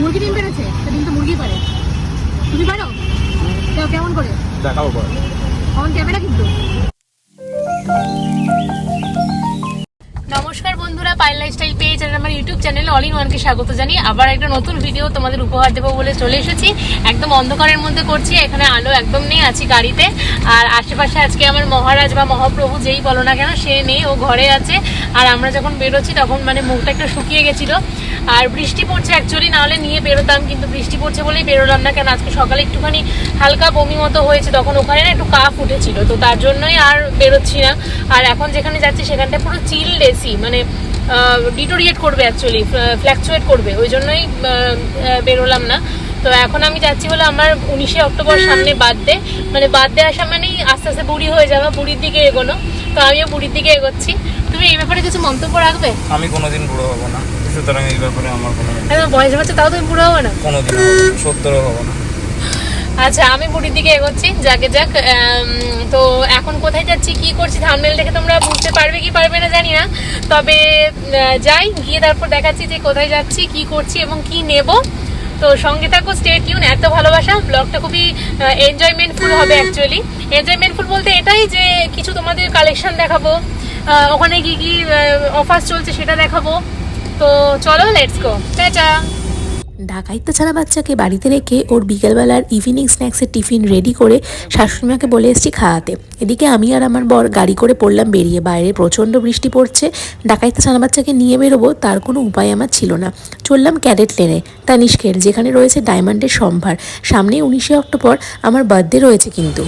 মুরগি ডিম পেরেছে? তা ডিম তো মুরগি পারে। তুমি পারো? কেমন করে? দেখাবো পরে। অন ক্যামেরা কিন্তু। নমস্কার বন্ধুরা পাইল লাইফস্টাইল পেজ আর আমার ইউটিউব চ্যানেলে অল ইন ওয়ানকে স্বাগত জানিয়ে আবার একটা নতুন ভিডিও তোমাদের উপহার দেবো বলে চলে এসেছি। একদম অন্ধকারের মধ্যে করছি, এখানে আলো একদম নেই, আছি গাড়িতে। আর আশেপাশে আজকে আমার মহারাজ বা মহাপ্রভু যেই বলো না কেন, সে নেই, ও ঘরে আছে। আর আমরা যখন বেরোচ্ছি তখন মানে মুখটা একটু শুকিয়ে গেছিল। আর বৃষ্টি পড়ছে অ্যাকচুয়ালি নাহলে নিয়ে বেরোতাম, কিন্তু বৃষ্টি পড়ছে বলেই বেরোলাম না কেন? আজকে সকালে একটুখানি হালকা বমি মতো হয়েছে, তখন ওখানে না একটু কাফ উঠেছিল। তো তার জন্যই আর বেরোচ্ছি না। আর এখন যেখানে যাচ্ছি, সেখানটা পুরো চিল এসি মানে ডিটোরিয়েট করবে অ্যাকচুয়ালি ফ্ল্যাকচুয়েট করবে ওই জন্যই বেরোলাম না। তো এখন আমি যাচ্ছি বলে আমার উনিশে অক্টোবর সামনে বার্থডে মানে বার্থডে আসা মানেই আস্তে আস্তে বুড়ি হয়ে যাওয়া বুড়ির দিকে এগোনো। তো আমিও বুড়ির দিকে এগোচ্ছি। তুমি এই ব্যাপারে কিছু মন্তব্য রাখবে? আমি কোনোদিন বুড়ো হব না। সুতরাং এই ব্যাপারে আমার কোনো বয়স হচ্ছে তাও তুমি বুড়ো হবে না? কোনোদিন সত্তরও হব না। আচ্ছা আমি বুড়ির দিকে এগোচ্ছি যাকে যাক তো এখন কোথায় যাচ্ছি কি করছি থামনেল দেখে তোমরা বুঝতে পারবে কি পারবে না জানি না। তবে যাই গিয়ে তারপর দেখাচ্ছি যে কোথায় যাচ্ছি কি করছি এবং কি নেব। তো সঙ্গে থাকো স্টেট টিউন এত ভালোবাসা। ব্লগটা খুবই এনজয়মেন্টফুল হবে অ্যাকচুয়ালি এনজয়মেন্টফুল বলতে এটাই যে কিছু তোমাদের কালেকশন দেখাবো। ওখানে কি কি অফার চলছে সেটা দেখাবো। তো চলো লেটস গো টাটা। ঢাকাইতে ছাড়া বাচ্চাকে বাড়িতে রেখে ওর বিকেলবেলার ইভিনিং স্ন্যাক্সের টিফিন রেডি করে শাশুড়িমাকে বলে এসেছি খাওয়াতে। এদিকে আমি আর আমার বর গাড়ি করে পড়লাম বেরিয়ে। বাইরে প্রচণ্ড বৃষ্টি পড়ছে। ঢাকাইতে ছাড়া বাচ্চাকে নিয়ে বেরোবো, তার কোনো উপায় আমার ছিল না। চললাম ক্যাডেট লেনে। তানিষ্কের, যেখানে রয়েছে ডায়মন্ডের সম্ভার। সামনেই উনিশে অক্টোবর আমার বার্থডে রয়েছে কিন্তু।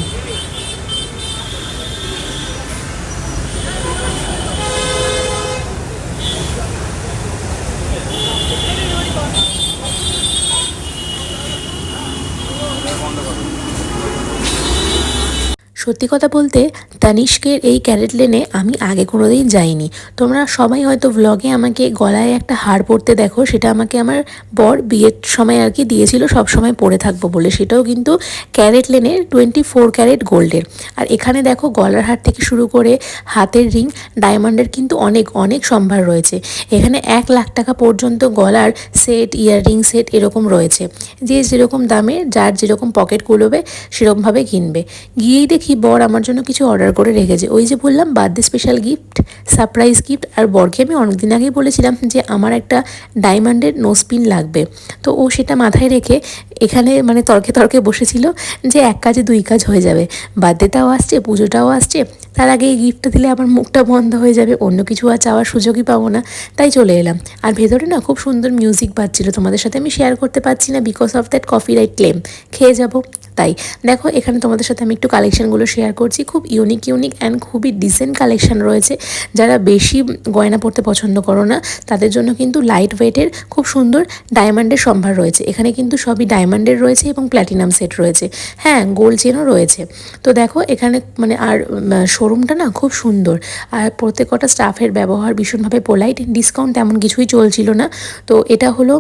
সত্যি কথা বলতে তানিষ্কের এই ক্যারেট লেনে আমি আগে কোনোদিন যাইনি। তোমরা সবাই হয়তো ভ্লগে আমাকে গলায় একটা হার পরতে দেখো, সেটা আমাকে আমার বর বিয়ের সময় আর কি দিয়েছিল, সব সময় পরে থাকব বলে। সেটাও কিন্তু ক্যারেট লেনের টোয়েন্টি ফোর ক্যারেট গোল্ডের। আর এখানে দেখো গলার হার থেকে শুরু করে হাতের রিং, ডায়মন্ডের কিন্তু অনেক অনেক সম্ভার রয়েছে। এখানে এক লাখ টাকা পর্যন্ত গলার সেট, ইয়াররিং সেট এরকম রয়েছে। যে যেরকম দামে, যার যেরকম পকেট কুলোবে সেরকমভাবে কিনবে। গিয়েই দেখি বর আমার জন্য কিছু অর্ডার করে রেখেছে। ওই যে বললাম birthday special gift surprise gift আর বরকে আমি অনেকদিন আগেই বলেছিলাম যে আমার একটা ডায়মন্ডের নোসপিন লাগবে। তো ও সেটা মাথায় রেখে এখানে মানে তর্কে তর্কে বসেছিল যে এক কাজে, দুই কাজ হয়ে যাবে। বার্থডেটাও আসছে, পুজোটাও আসছে, তার আগে এই গিফটটা দিলে আমার মুখটা বন্ধ হয়ে যাবে, অন্য কিছু আর চাওয়ার সুযোগই পাবো না। তাই চলে এলাম। আর ভেতরে না খুব সুন্দর মিউজিক বাজছিল, তোমাদের সাথে আমি শেয়ার করতে পারছি না because of that copyright claim খেয়ে যাব। তাই। দেখো, এখানে তোমাদের সাথে আমি একটু কালেকশনগুলো শেয়ার করছি। খুব ইউনিক ইউনিক অ্যান্ড খুবই ডিসেন্ট কালেকশান রয়েছে। যারা বেশি গয়না পরতে পছন্দ করো না, তাদের জন্য কিন্তু লাইট ওয়েটের খুব সুন্দর ডায়মন্ডের সম্ভার রয়েছে। এখানে কিন্তু সবই ডায়মন্ডের রয়েছে এবং প্ল্যাটিনাম সেট রয়েছে। হ্যাঁ গোল্ড চেনও রয়েছে। তো দেখো, এখানে মানে আর শোরুমটা না খুব সুন্দর। আর প্রত্যেকটা স্টাফের ব্যবহার ভীষণভাবে পোলাইট ডিসকাউন্ট তেমন কিছুই চলছিল না। তো এটা হলো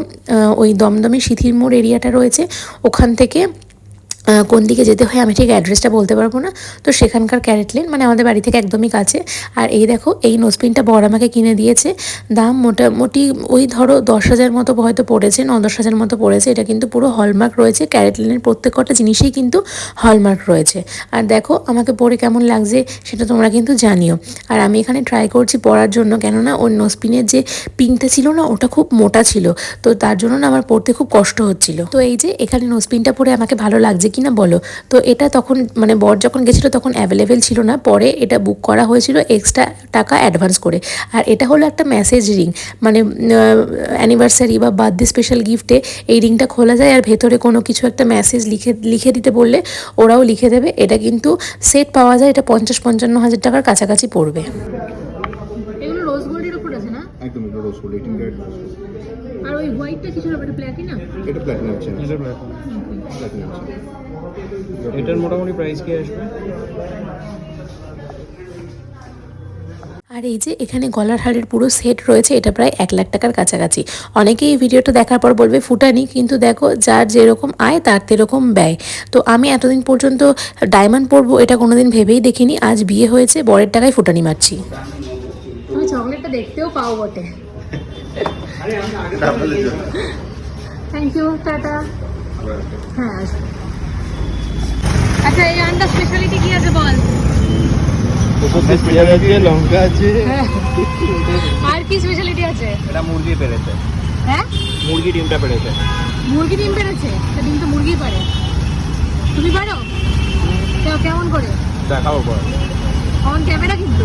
ওই দমদমে সিথির মোড় এরিয়াটা রয়েছে। ওখান থেকে কোন দিকে যেতে হয় আমি ঠিক অ্যাড্রেসটা বলতে পারব না। তো সেখানকার ক্যারেট লেন মানে আমাদের বাড়ি থেকে একদমই কাছে। আর এই দেখো, এই নোসপিনটা বর আমাকে কিনে দিয়েছে। দাম মোটামুটি ওই ধরো দশ হাজার মতো হয়তো পড়েছে, ন দশ হাজার মতো পড়েছে। এটা কিন্তু পুরো হলমার্ক রয়েছে। ক্যারেট লেনের প্রত্যেক কটা জিনিসেই কিন্তু হলমার্ক রয়েছে। আর দেখো, আমাকে পরে কেমন লাগছে সেটা তোমরা কিন্তু জানিও। আর আমি এখানে ট্রাই করছি পরার জন্য, কেননা ওই নোসপিনের যে পিনটা ছিল না, ওটা খুব মোটা ছিল। তো তার জন্য না আমার পরতে খুব কষ্ট হচ্ছিল। তো এই যে, এখানে নোসপিনটা পরে আমাকে ভালো লাগছে কিনা বলো? তো এটা তখন মানে বর যখন গেছিল তখন অ্যাভেলেবেল ছিল না, পরে এটা বুক করা হয়েছিল এক্সট্রা টাকা অ্যাডভান্স করে। আর এটা হলো একটা মেসেজ রিং মানে অ্যানিভার্সারি বা বার্থডে স্পেশাল গিফটে এই রিংটা খোলা যায় আর ভেতরে কোনো কিছু একটা মেসেজ লিখে লিখে দিতে বললে ওরাও লিখে দেবে। এটা কিন্তু সেট পাওয়া যায়, এটা পঞ্চাশ পঞ্চান্ন হাজার টাকার কাছাকাছি পড়বে এগুলো রোজ গোল্ডের উপর আছে না একদম এটা rose gold eighteen carat rose gold আর ওই হোয়াইটটা কিসের হবে প্ল্যাটিনা এটা প্ল্যাটিনাম চেন এটা। প্ল্যাটিনাম এটার মোটামুটি প্রাইস কি আসবে? আর এই যে এখানে গলার হারের পুরো সেট রয়েছে এটা প্রায় এক লাখ টাকার কাছাকাছি। অনেকেই এই ভিডিওটা দেখার পর বলবে ফুটানি কিন্তু দেখো যার যেরকম আয় তার তেরকম ব্যয়। তো আমি এতদিন পর্যন্ত ডায়মন্ড পরবো এটা কোনোদিন ভেবেই দেখিনি। আজ বিয়ে হয়েছে বরের টাকায় ফুটানি মারছি। দেখতেও পাও বটে। থ্যাংক ইউ টাটা। হ্যাঁ। আচ্ছা এই আন্ডার স্পেশালিটি কি আছে বল? লঙ্কা আছে হ্যাঁ। আর কি স্পেশালিটি আছে? এটা মুরগি পেরেছে হ্যাঁ? মুরগি ডিমটা পেরেছে মুরগি ডিম তো মুরগি পারে। তুমি পারো? কেমন করে? দেখাবো পরে। অন ক্যামেরা কিন্তু।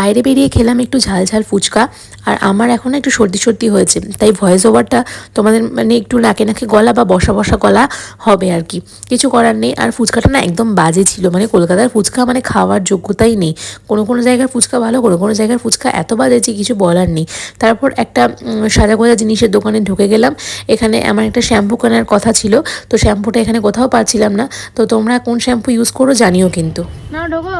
বাইরে বেরিয়ে খেলাম একটু ঝাল ঝাল ফুচকা, আর আমার এখন একটু সর্দি সর্দি হয়েছে, তাই ভয়েস ওভারটা তোমাদের মানে একটু নাকে নাকে গলা বা বসা বসা গলা হবে আর কি। কিছু করার নেই, আর ফুচকাটা না একদম বাজে ছিল মানে কলকাতার ফুচকা মানে খাওয়ার যোগ্যতাই নেই। কোনো কোনো জায়গার ফুচকা ভালো, কোনো কোনো জায়গার ফুচকা এত বাজে যে কিছু বলার নেই। তারপর একটা সাজা গোজা জিনিসের দোকানে ঢুকে গেলাম, এখানে আমার একটা শ্যাম্পু কেনার কথা ছিল, তো শ্যাম্পুটা এখানে কোথাও পাচ্ছিলাম না, তো তোমরা কোন শ্যাম্পু ইউজ করো জানিও কিন্তু। না, ঢোকো।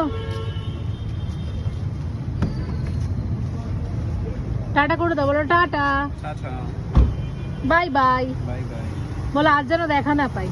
টাটা করে দেবো বলো টাটা। Bye bye. বলো আর যেন দেখা না পাই।